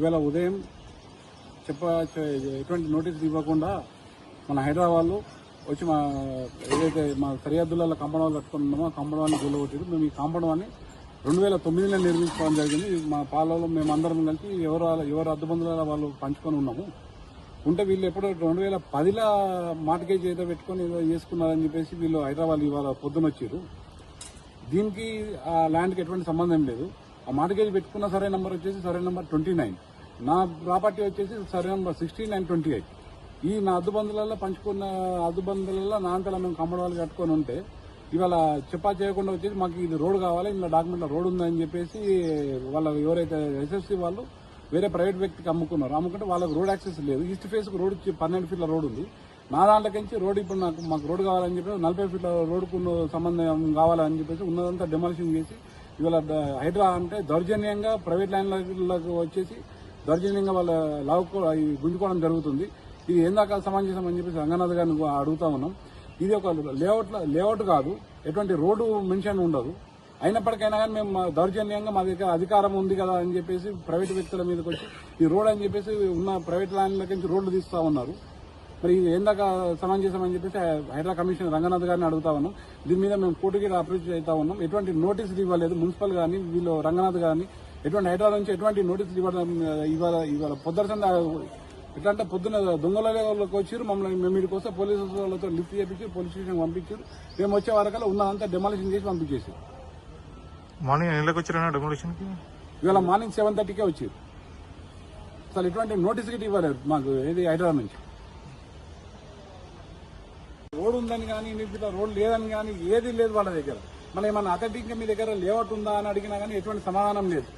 ఇవాళ ఉదయం చెప్ప ఎటువంటి నోటీసులు ఇవ్వకుండా మన హైదరాబాద్లో వచ్చి మా ఏదైతే మా సరిహద్దులలో కాంపౌండ్ వాళ్ళు కట్టుకుని ఉన్నామో కాంపౌండ్ వాళ్ళని గెలవచ్చారు మేము ఈ కాంపౌండ్ వాళ్ళని రెండు వేల తొమ్మిదిలో నిర్మించుకోవడం జరిగింది. మా పాలలో మేము అందరం కలిసి ఎవరు ఎవరు అద్దబందుల వాళ్ళు పంచుకొని ఉన్నాము. ఉంటే వీళ్ళు ఎప్పుడో రెండు వేల పదిలో మార్టిగేజ్ ఏదో పెట్టుకొని ఏదో చేసుకున్నారని చెప్పేసి వీళ్ళు హైదరాబాద్ ఇవాళ పొద్దున వచ్చారు. దీనికి ఆ ల్యాండ్కి ఎటువంటి సంబంధం లేదు. ఆ మార్టిగేజ్ పెట్టుకున్న సరే నెంబర్ వచ్చేసి సరే నెంబర్ ట్వంటీ నైన్. నా ప్రాపర్టీ వచ్చేసి సరే number sixty nine twenty eight. ఈ నా అద్దుబందులలో పంచుకున్న అద్దుబందులలో నా అంతలా మేము కంపౌండ్ వాళ్ళు కట్టుకొని ఉంటే ఇవాళ చెప్పా చేయకుండా వచ్చేసి మాకు ఇది రోడ్ కావాలి ఇందులో డాక్యుమెంట్లో రోడ్ ఉందని చెప్పేసి వాళ్ళ ఎవరైతే ఎస్ఎస్సీ వాళ్ళు వేరే ప్రైవేట్ వ్యక్తికి అమ్ముకున్నారు. అమ్ముకుంటే వాళ్ళకి రోడ్ యాక్సెస్ లేదు. ఈస్ట్ ఫేస్కి రోడ్ పన్నెండు ఫీట్ల రోడ్ ఉంది. నా దాంట్లోకించి రోడ్ ఇప్పుడు నాకు మాకు రోడ్ కావాలని చెప్పి నలభై ఫీట్ల రోడ్కు సంబంధం కావాలని చెప్పేసి ఉన్నదంతా డెమాలిషింగ్ చేసి ఇవాళ హైడ్రా అంటే దౌర్జన్యంగా ప్రైవేట్ ల్యాండ్లకు వచ్చేసి దౌర్జన్యంగా వాళ్ళ లావుకో గుంజుకోవడం జరుగుతుంది. ఇది ఎందాక సమంజసం అని చెప్పేసి రంగనాథ్ గారిని అడుగుతా ఉన్నాం. ఇది ఒక లేఅవుట్ లేఅవుట్ కాదు ఎటువంటి రోడ్డు మెన్షన్ ఉండదు. అయినప్పటికైనా కానీ మేము దౌర్జన్యంగా మా దగ్గర అధికారం ఉంది కదా అని చెప్పేసి ప్రైవేట్ వ్యక్తుల మీదకి వచ్చి ఈ రోడ్ అని చెప్పేసి ఉన్న ప్రైవేట్ ల్యాండ్ల నుంచి రోడ్లు తీస్తా ఉన్నారు. మరి ఇది ఏందాక సమంజసం అని చెప్పేసి హైడ్రా కమిషన్ రంగనాథ్ గారిని అడుగుతా ఉన్నాం. దీని మీద మేము కోర్టుకి అప్రోచ్ అవుతా ఉన్నాం. ఎటువంటి నోటీసులు ఇవ్వలేదు. మున్సిపల్ కానీ వీళ్ళు రంగనాథ్ గారిని ఎటువంటి హైడ్రా నుంచి ఎటువంటి నోటీసులు ఇవ్వడం ఇవాళ ఇవాళ పొద్దున ఎట్లా అంటే పొద్దున దొంగల వాళ్ళకి వచ్చారు. మమ్మల్ని మేము ఇక్కడికి వస్తే పోలీసు వాళ్ళతో లిఫ్ట్ చేపించి పోలీస్ స్టేషన్ పంపించారు. మేము వచ్చే వరకల్లా ఉన్నదంతా డెమాలిషన్ చేసి పంపించేసి మార్నింగ్ డెమోలేషన్కి ఇవాళ మార్నింగ్ సెవెన్ థర్టీకే వచ్చారు. అసలు ఎటువంటి నోటీస్ గిట్ ఇవ్వలేదు మాకు ఏది హైదరాబాద్ నుంచి. ఉందని కానీ ఇంటికి రోడ్ లేదని కానీ ఏది లేదు వాళ్ళ దగ్గర. మన ఏమన్నా అథెంటిక్ మీ దగ్గర లేఅవుట్ ఉందా అని అడిగినా కానీ ఎటువంటి సమాధానం లేదు.